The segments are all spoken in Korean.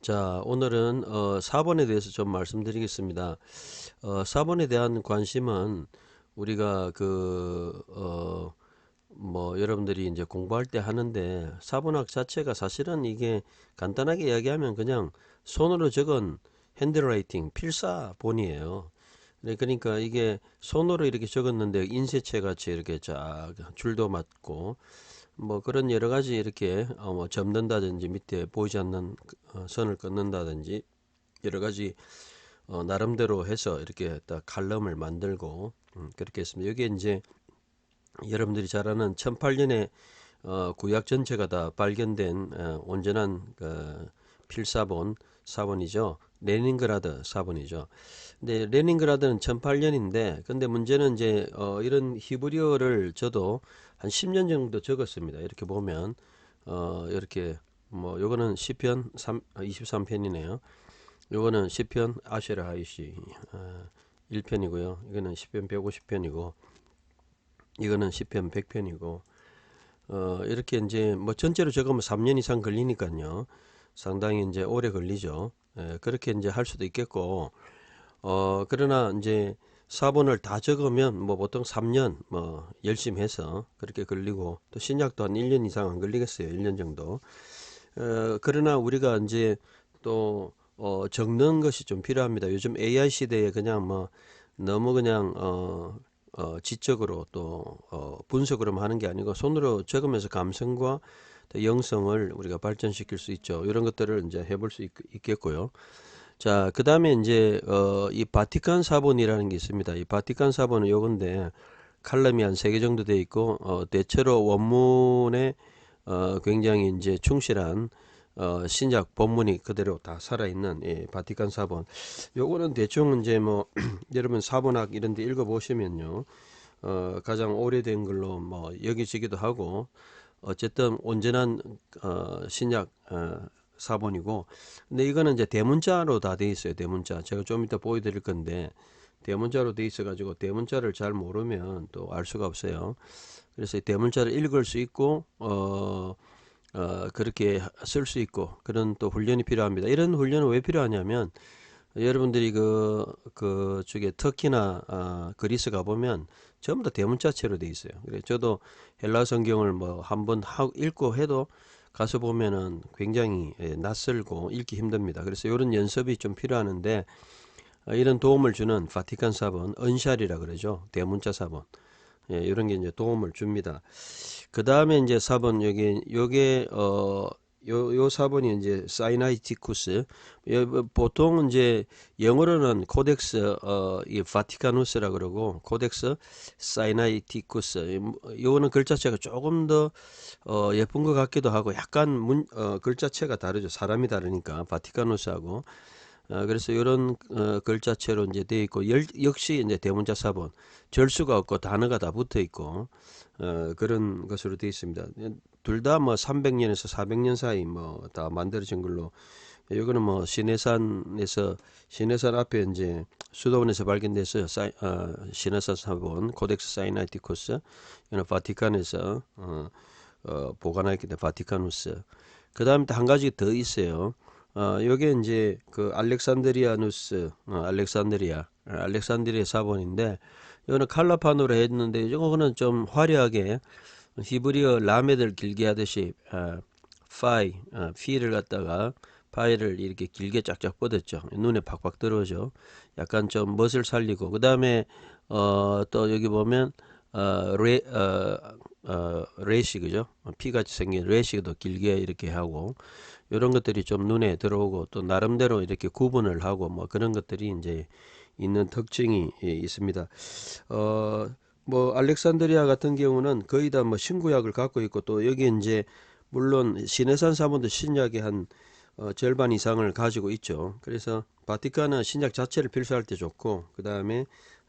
자, 오늘은 어, 4번에 대해서 좀 말씀드리겠습니다. 어, 4번에 대한 관심은 우리가 그, 어, 뭐, 여러분들이 이제 공부할 때 하는데 4번학 자체가 사실은 이게 간단하게 이야기하면 그냥 손으로 적은 핸드라이팅, 필사본이에요. 네, 그러니까 이게 손으로 이렇게 적었는데 인쇄체 같이 이렇게 쫙 줄도 맞고 뭐 그런 여러 가지 이렇게 어, 뭐 접는다든지 밑에 보이지 않는 어, 선을 끊는다든지 여러 가지 어, 나름대로 해서 이렇게 딱 칼럼을 만들고 음, 그렇게 했습니다. 여기 이제 여러분들이 잘 아는 1008년에 어, 구약 전체가 다 발견된 어, 온전한 그 필사본 사본이죠. 레닌그라드 사본이죠. 근데 레닌그라드는 1008년인데 근데 문제는 이제 어, 이런 히브리어를 저도 한 10년 정도 적었습니다. 이렇게 보면 어, 이렇게 뭐 요거는 시편 3, 23편이네요. 요거는 시편 아쉐라 하이시 어, 1편이고요. 이거는 시편 150편이고 이거는 시편 100편이고 어, 이렇게 이제 뭐 전체로 적으면 3년 이상 걸리니까요. 상당히 이제 오래 걸리죠. 예, 그렇게 이제 할 수도 있겠고 어, 그러나 이제 사본을 다 적으면 뭐 보통 3년 뭐 열심히 해서 그렇게 걸리고 또 신약도 한 1년 이상 안 걸리겠어요. 1년 정도. 어, 그러나 우리가 이제 또 어, 적는 것이 좀 필요합니다. 요즘 AI 시대에 그냥 뭐 너무 그냥 어, 어, 지적으로 또 어, 분석으로만 하는 게 아니고 손으로 적으면서 감성과 또 영성을 우리가 발전시킬 수 있죠. 이런 것들을 이제 해볼 수 있, 있겠고요. 자, 그 다음에 이제, 어, 이 바티칸 사본이라는 게 있습니다. 이 바티칸 사본은 요건데, 칼럼이 한 세 개 정도 돼 있고, 어, 대체로 원문에, 어, 굉장히 이제 충실한, 어, 신약 본문이 그대로 다 살아있는, 예, 바티칸 사본. 요거는 대충 이제 뭐, 여러분 사본학 이런 데 읽어보시면요. 어, 가장 오래된 걸로 뭐, 여기지기도 하고, 어쨌든 온전한, 어, 신약, 어, 사본이고 근데 이거는 이제 대문자로 다 돼 있어요 대문자. 제가 좀 이따 보여드릴 건데 대문자로 돼 있어 가지고 대문자를 잘 모르면 또 알 수가 없어요. 그래서 이 대문자를 읽을 수 있고 어, 어 그렇게 쓸 수 있고 그런 또 훈련이 필요합니다. 이런 훈련은 왜 필요하냐면 여러분들이 그, 그, 쪽에 터키나, 아, 그리스 가보면 전부 다 대문자체로 돼 있어요. 그래, 저도 헬라 성경을 뭐 한 번 읽고 해도 가서 보면은 굉장히 예, 낯설고 읽기 힘듭니다. 그래서 이런 연습이 좀 필요하는데 어, 이런 도움을 주는 바티칸 사본, 은샬이라 그러죠. 대문자 사본. 예, 이런 게 이제 도움을 줍니다. 그 다음에 이제 사본 여기 요게 어 요, 요 사본이 이제 사이나이티쿠스. 보통 이제 영어로는 코덱스, 어, 이 바티카누스라 그러고, 코덱스 사이나이티쿠스. 요거는 글자체가 조금 더, 어, 예쁜 것 같기도 하고, 약간 문, 어, 글자체가 다르죠. 사람이 다르니까, 바티카누스하고. 어, 그래서 이런 어, 글자체로 이제 돼 있고 열, 역시 이제 대문자 사본 절수가 없고 단어가 다 붙어 있고 어, 그런 것으로 되어 있습니다. 둘 다 뭐 300년에서 400년 사이 뭐 다 만들어진 걸로 이거는 뭐 시내산에서 시내산 앞에 이제 수도원에서 발견돼서 사이, 어, 시내산 사본 코덱스 사이나이티코스 이거는 바티칸에서 어, 어, 보관하기 때문에 바티카누스 그 다음에 한 가지 더 있어요. 어, 요게 이제 그 알렉산드리아 누스, 어, 알렉산드리아, 알렉산드리아 사본인데, 이거는 칼라판으로 했는데, 이거는 좀 화려하게 히브리어 라메들 길게 하듯이, 어, 파이, 어, 피를 갖다가 파이를 이렇게 길게 쫙쫙 뻗었죠. 눈에 팍팍 들어오죠. 약간 좀 멋을 살리고, 그 다음에, 어, 또 여기 보면, 어, 레, 어, 어, 레시, 그죠? 피같이 생긴 레시도 길게 이렇게 하고, 이런 것들이 좀 눈에 들어오고 또 나름대로 이렇게 구분을 하고 뭐 그런 것들이 이제 있는 특징이 예, 있습니다. 어, 뭐 알렉산드리아 같은 경우는 거의 다 뭐 신구약을 갖고 있고 또 여기 이제 물론 시내산 사본도 신약의 한 어, 절반 이상을 가지고 있죠. 그래서 바티칸은 신약 자체를 필수할 때 좋고 그 다음에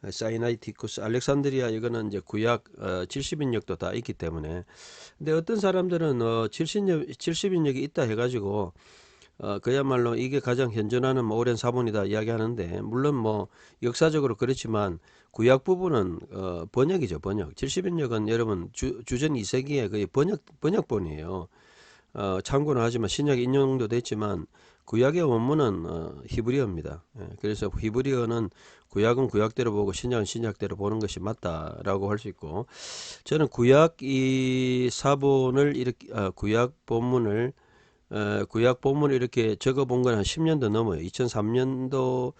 사이나이티쿠스 알렉산드리아 이거는 이제 구약 어, 70인역도 다 있기 때문에 근데 어떤 사람들은 어, 70인 70인역이 있다 해가지고 어, 그야말로 이게 가장 현존하는 뭐 오랜 사본이다 이야기하는데 물론 뭐 역사적으로 그렇지만 구약 부분은 어, 번역이죠 번역 70인역은 여러분 주, 주전 2세기에 거의 번역 번역본이에요 어, 참고는 하지만 신약에 인용도 됐지만 구약의 원문은 어, 히브리어입니다. 예, 그래서 히브리어는 구약은 구약대로 보고 신약은 신약대로 보는 것이 맞다라고 할 수 있고 저는 구약 이 사본을 이렇게 아, 구약 본문을 어, 구약 본문을 이렇게 적어본 건 한 10년도 넘어요. 2003년도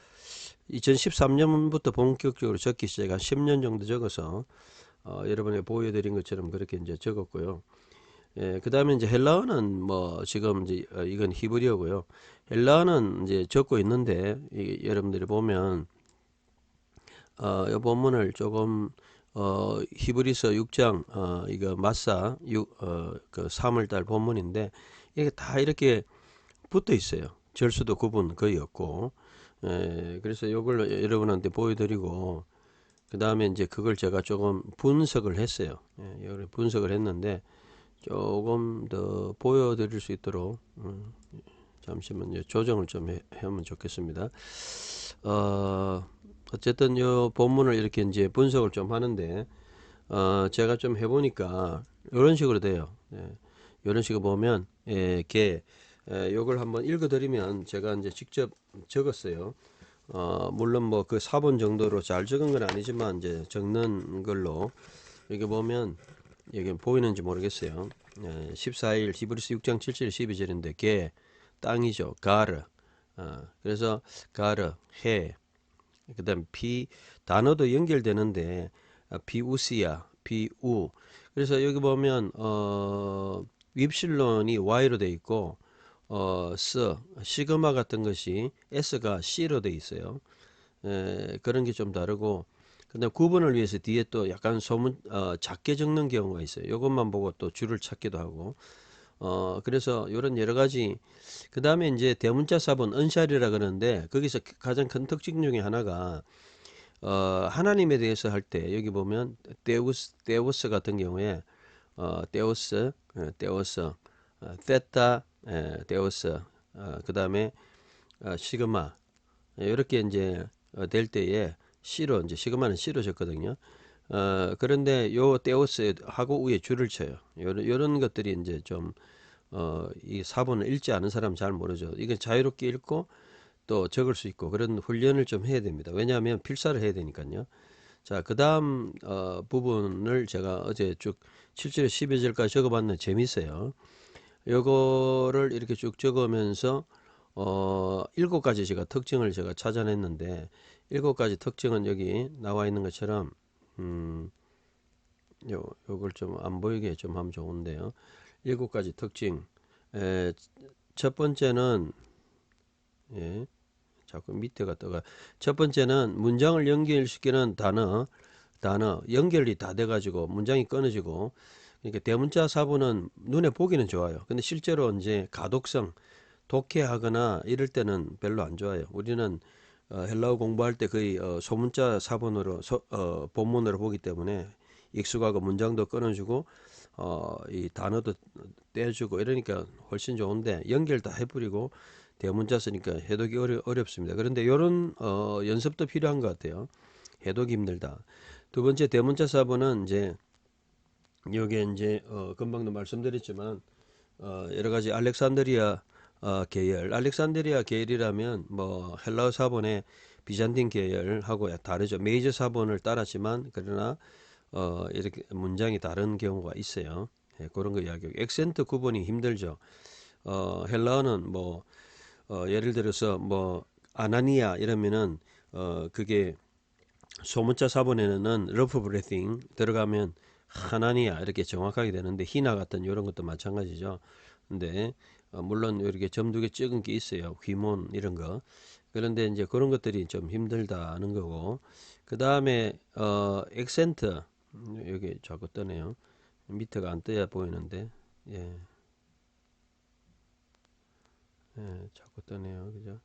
2013년부터 본격적으로 적기 시작한 10년 정도 적어서 어, 여러분에 보여드린 것처럼 그렇게 이제 적었고요. 예, 그 다음에 이제 헬라어는 뭐 지금 이제 어, 이건 히브리어고요. 헬라어는 이제 적고 있는데 이, 여러분들이 보면 어, 이 본문을 조금 어, 히브리서 6장 어, 이거 마사 6, 어, 그 3월달 본문인데 이게 다 이렇게 붙어 있어요. 절수도 구분 거의 없고 예, 그래서 이걸 여러분한테 보여드리고 그 다음에 이제 그걸 제가 조금 분석을 했어요. 예, 이걸 분석을 했는데 조금 더 보여드릴 수 있도록 음, 잠시만요. 조정을 좀 해, 하면 좋겠습니다. 어, 어쨌든 이 본문을 이렇게 이제 분석을 좀 하는데 어, 제가 좀 해보니까 이런 식으로 돼요. 예, 이런 식으로 보면 예, 개 예, 요걸 한번 읽어드리면 제가 이제 직접 적었어요. 어, 물론 뭐 그 4번 정도로 잘 적은 건 아니지만 이제 적는 걸로 여기 보면 여기 보이는지 모르겠어요. 예, 14일 히브리스 6장 7절 12절인데 개 땅이죠. 가르. 어, 그래서 가르 해. 그다음 비 단어도 연결되는데 아, 비우시야 비우. 그래서 여기 보면 어 윕실론이 y로 돼 있고 어, 스, 시그마 같은 것이 s가 c로 돼 있어요. 에, 그런 게 좀 다르고, 근데 구분을 위해서 뒤에 또 약간 소문, 어, 작게 적는 경우가 있어요. 이것만 보고 또 줄을 찾기도 하고, 어, 그래서 이런 여러 가지, 그 다음에 이제 대문자 사본 은샬이라 그러는데, 거기서 가장 큰 특징 중에 하나가, 어, 하나님에 대해서 할 때, 여기 보면, 데우스, 데우스 같은 경우에, 어, 데우스, 어, 데우스, 어, 테타, 에, 데우스, 어, 그 다음에 어, 시그마 이렇게 이제 어, 될 때에 C로 이제 시그마는 C로 적거든요. 어, 그런데 요 데우스 하고 위에 줄을 쳐요. 요런, 요런 것들이 이제 좀 어, 이 사본을 읽지 않은 사람 잘 모르죠. 이게 자유롭게 읽고 또 적을 수 있고 그런 훈련을 좀 해야 됩니다. 왜냐하면 필사를 해야 되니까요. 자, 그 다음 어, 부분을 제가 어제 쭉 7절에 12절까지 적어봤는데 재밌어요. 요거를 이렇게 쭉 적으면서 어 일곱 가지 제가 특징을 제가 찾아냈는데 일곱 가지 특징은 여기 나와 있는 것처럼 음 요, 요걸 좀 안 보이게 좀 하면 좋은데요. 일곱 가지 특징. 에, 첫 번째는 예. 자꾸 밑에가 떠가. 첫 번째는 문장을 연결시키는 단어, 단어 연결이 다 돼가지고 문장이 끊어지고 그러니까 대문자 사본은 눈에 보기는 좋아요. 근데 실제로 이제 가독성, 독해하거나 이럴 때는 별로 안 좋아요. 우리는 어, 헬라어 공부할 때 거의 어, 소문자 사본으로 소, 어, 본문으로 보기 때문에 익숙하고 문장도 끊어주고 어, 이 단어도 떼주고 이러니까 훨씬 좋은데 연결 다 해버리고 대문자 쓰니까 해독이 어려, 어렵습니다. 그런데 이런 어, 연습도 필요한 것 같아요. 해독이 힘들다. 두 번째 대문자 사본은 이제 여기에 이제 어, 금방도 말씀드렸지만 어, 여러 가지 알렉산드리아 어, 계열, 알렉산드리아 계열이라면 뭐 헬라어 사본의 비잔틴 계열하고 다르죠. 메이저 사본을 따랐지만 그러나 어, 이렇게 문장이 다른 경우가 있어요. 예, 그런 거 이야기하고 액센트 구분이 힘들죠. 어, 헬라어는 뭐 어, 예를 들어서 뭐 아나니아 이러면은 어, 그게 소문자 사본에는 러프 브레싱 들어가면 하나니아 이렇게 정확하게 되는데 희나 같은 이런 것도 마찬가지죠. 근데 어, 물론 이렇게 점두개 찍은 게 있어요. 귀문 이런 거. 그런데 이제 그런 것들이 좀 힘들다는 거고. 그 다음에 어 액센트 음, 여기 자꾸 뜨네요. 밑에가 안 떠야 보이는데 예. 예, 자꾸 뜨네요. 그죠?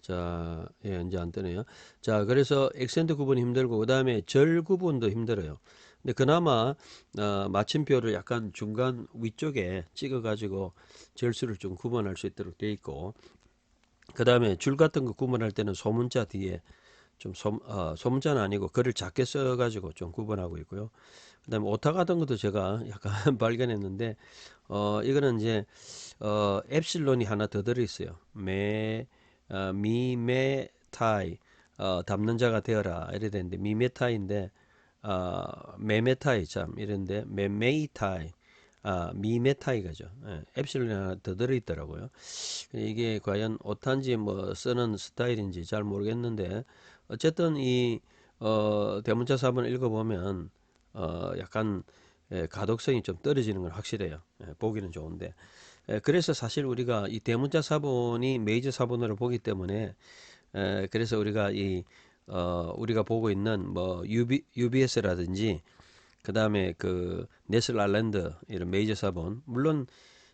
자, 예, 이제 안 뜨네요. 자, 그래서 액센트 구분이 힘들고 그 다음에 절 구분도 힘들어요. 근데 그나마 어, 마침표를 약간 중간 위쪽에 찍어 가지고 절수를 좀 구분할 수 있도록 돼 있고 그 다음에 줄 같은 거 구분할 때는 소문자 뒤에 좀 소, 어, 소문자는 아니고 글을 작게 써 가지고 좀 구분하고 있고요. 그 다음에 오타 같은 것도 제가 약간 발견했는데 어 이거는 이제 어 엡실론이 하나 더 들어 있어요. 매 어, 미메타이 어 담는 자가 되어라 이래 되는데 미메타인데 어 메메타이 참 이런데 메메이타이 아 미메타이가죠. 예, 엡실론이 하나 더 들어 있더라고요. 이게 과연 오타인지 뭐 쓰는 스타일인지 잘 모르겠는데 어쨌든 이 어, 대문자 사본을 읽어보면 어, 약간 예, 가독성이 좀 떨어지는 건 확실해요. 예, 보기는 좋은데. 예, 그래서 사실 우리가 이 대문자 사본이 메이저 사본으로 보기 때문에 에, 그래서 우리가 이 어, 우리가 보고 있는 뭐 UB, UBS라든지 그 다음에 그 네슬 아일랜드 이런 메이저 사본 물론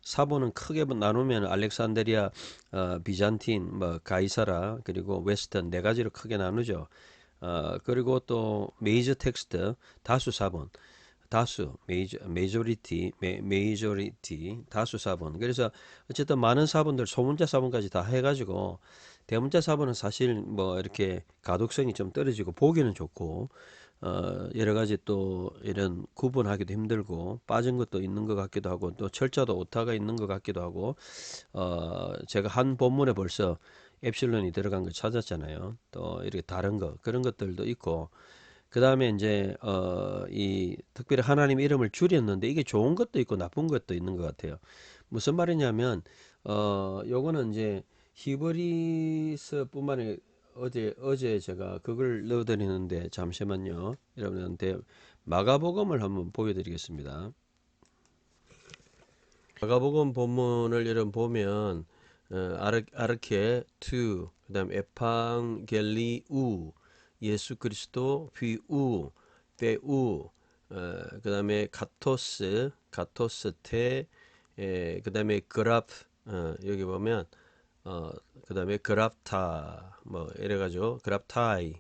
사본은 크게 나누면 알렉산드리아, 어, 비잔틴, 뭐 가이사라 그리고 웨스턴 네 가지로 크게 나누죠. 어, 그리고 또 메이저 텍스트 다수 사본 다수 메이저 메이저리티 메, 메이저리티 다수 사본 그래서 어쨌든 많은 사본들 소문자 사본까지 다 해가지고 대문자 사본은 사실 뭐 이렇게 가독성이 좀 떨어지고 보기는 좋고 어, 여러 가지 또 이런 구분하기도 힘들고 빠진 것도 있는 것 같기도 하고 또 철자도 오타가 있는 것 같기도 하고 어, 제가 한 본문에 벌써 엡실론이 들어간 걸 찾았잖아요. 또 이렇게 다른 거 그런 것들도 있고 그 다음에 이제 어, 이 특별히 하나님 이름을 줄였는데 이게 좋은 것도 있고 나쁜 것도 있는 것 같아요. 무슨 말이냐면 어, 요거는 이제 히브리서뿐만 아니라 어제 어제 제가 그걸 넣어드리는데 잠시만요. 여러분한테 마가복음을 한번 보여드리겠습니다. 마가복음 본문을 여러분 보면 어, 아르, 아르케 투 그다음 에팡겔리우 예수 그리스도 비우 베우 어, 그다음에 카토스 카토스 테 에, 그다음에 그랍 어, 여기 보면 어, 그 다음에 그랍타 뭐 이래가지고 그랍타이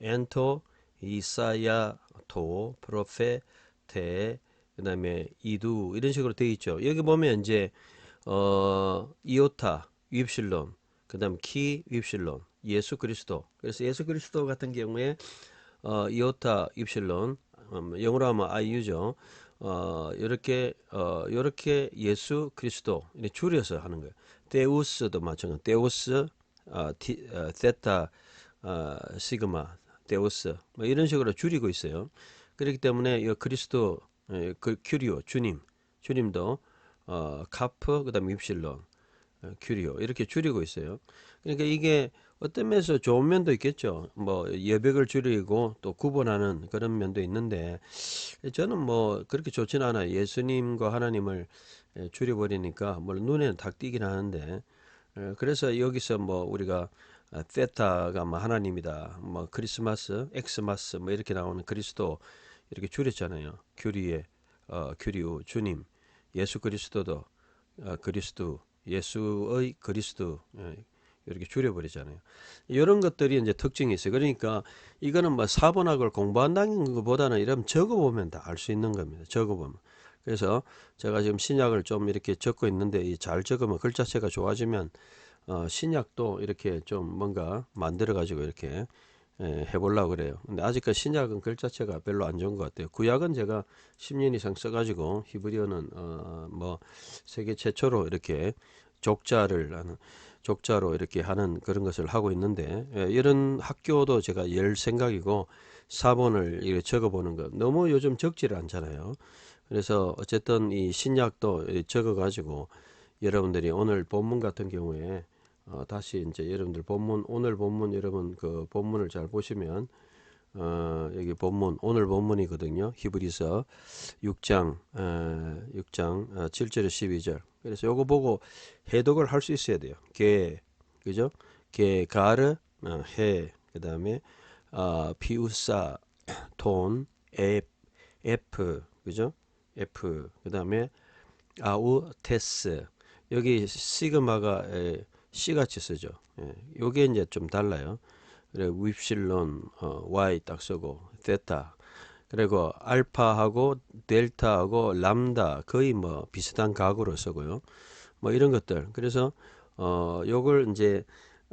엔토 이사야토 프로페테 그 다음에 이두 이런 식으로 되어 있죠. 여기 보면 이제 어 이오타 윕실론 그 다음 키 윕실론 예수 그리스도 그래서 예수 그리스도 같은 경우에 어 이오타 윕실론 음, 영어로 하면 아이유죠. 어 이렇게 어 이렇게 예수 그리스도 줄여서 하는 거예요. 데우스도 마찬가지. 데우스 어, 티, 어, 세타 어, 시그마 데우스 뭐 이런 식으로 줄이고 있어요. 그렇기 때문에 이 그리스도 예, 그 큐리오 주님 주님도 어, 카프 그다음 입실론 어, 큐리오 이렇게 줄이고 있어요. 그러니까 이게 어떤 면에서 좋은 면도 있겠죠. 뭐 여백을 줄이고 또 구분하는 그런 면도 있는데 저는 뭐 그렇게 좋지는 않아요. 예수님과 하나님을 예, 줄여버리니까 뭐 눈에는 딱 띄긴 하는데 예, 그래서 여기서 뭐 우리가 아, 세타가 뭐 하나님이다, 뭐 크리스마스, 엑스마스 뭐 이렇게 나오는 그리스도 이렇게 줄였잖아요. 교리에 어, 교리우 주님, 예수 그리스도도 어, 그리스도, 예수의 그리스도 예, 이렇게 줄여버리잖아요. 이런 것들이 이제 특징이 있어요. 그러니까 이거는 뭐 사본학을 공부한다는 것보다는 이러면 적어보면 다 알 수 있는 겁니다. 적어보면. 그래서 제가 지금 신약을 좀 이렇게 적고 있는데 이 잘 적으면 글자체가 좋아지면 어, 신약도 이렇게 좀 뭔가 만들어 가지고 이렇게 예, 해보려고 그래요. 근데 아직까지 신약은 글자체가 별로 안 좋은 것 같아요. 구약은 제가 10년 이상 써가지고 히브리어는 어, 뭐 세계 최초로 이렇게 족자를 하는 족자로 이렇게 하는 그런 것을 하고 있는데 예, 이런 학교도 제가 열 생각이고 사본을 이렇게 적어보는 것 너무 요즘 적지를 않잖아요. 그래서 어쨌든 이 신약도 적어가지고 여러분들이 오늘 본문 같은 경우에 어, 다시 이제 여러분들 본문 오늘 본문 여러분 그 본문을 잘 보시면 어, 여기 본문 오늘 본문이거든요. 히브리서 6장 어, 6장 어, 7절에 12절. 그래서 요거 보고 해독을 할 수 있어야 돼요. 개 그죠? 개 가르 어, 해 그 다음에 어, 피우사 돈 에, 에프 그죠? F 그 다음에 아우 테스 여기 시그마가 에, C 같이 쓰죠. 예, 요게 이제 좀 달라요. 그래 윕실론 어, Y 딱 쓰고 테타 그리고 알파하고 델타하고 람다 거의 뭐 비슷한 각으로 쓰고요. 뭐 이런 것들. 그래서 어 요걸 이제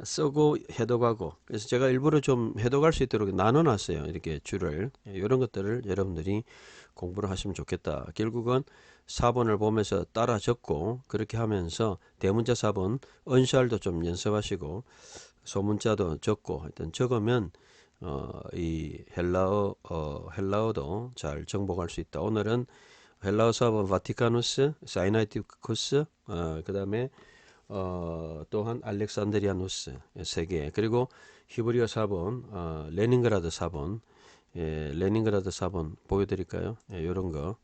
쓰고 해독하고 그래서 제가 일부러 좀 해독할 수 있도록 나눠놨어요 이렇게 줄을 이런 것들을 여러분들이 공부를 하시면 좋겠다 결국은 4번을 보면서 따라 적고 그렇게 하면서 대문자 4번 언샬도 좀 연습하시고 소문자도 적고 하여튼 적으면 어, 이 헬라어 어, 헬라어도 잘 정복할 수 있다. 오늘은 헬라어 4번 바티카누스, 사이나이티쿠스, 어, 그 다음에 어, 또한 알렉산드리아누스 세 개. 그리고 히브리어 4번, 어, 레닌그라드 4번, 예, 레닌그라드 4번 보여드릴까요? 예, 이런 거,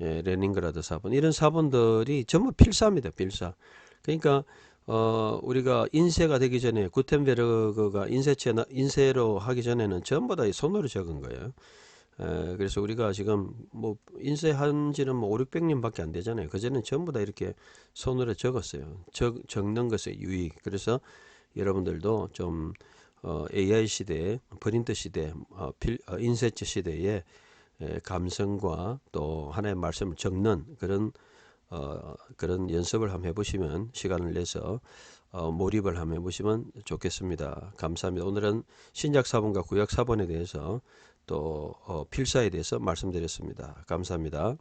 예, 레닌그라드 4번 이런 4번들이 전부 필사입니다. 필사. 그러니까 어, 우리가 인쇄가 되기 전에 구텐베르그가 인쇄체 인쇄로 하기 전에는 전부 다이 손으로 적은 거예요. 에, 그래서 우리가 지금 뭐 인쇄한 지는 뭐 5, 600년밖에 안 되잖아요. 그전에는 전부 다 이렇게 손으로 적었어요. 적, 적는 것의 유익. 그래서 여러분들도 좀 어, AI 시대, 프린터 시대, 어, 필, 어, 인쇄체 시대에 에, 감성과 또 하나의 말씀을 적는 그런 어, 그런 연습을 한번 해보시면 시간을 내서 어, 몰입을 한번 해보시면 좋겠습니다. 감사합니다. 오늘은 신약 사본과 구약 사본에 대해서 또 어, 필사에 대해서 말씀드렸습니다. 감사합니다.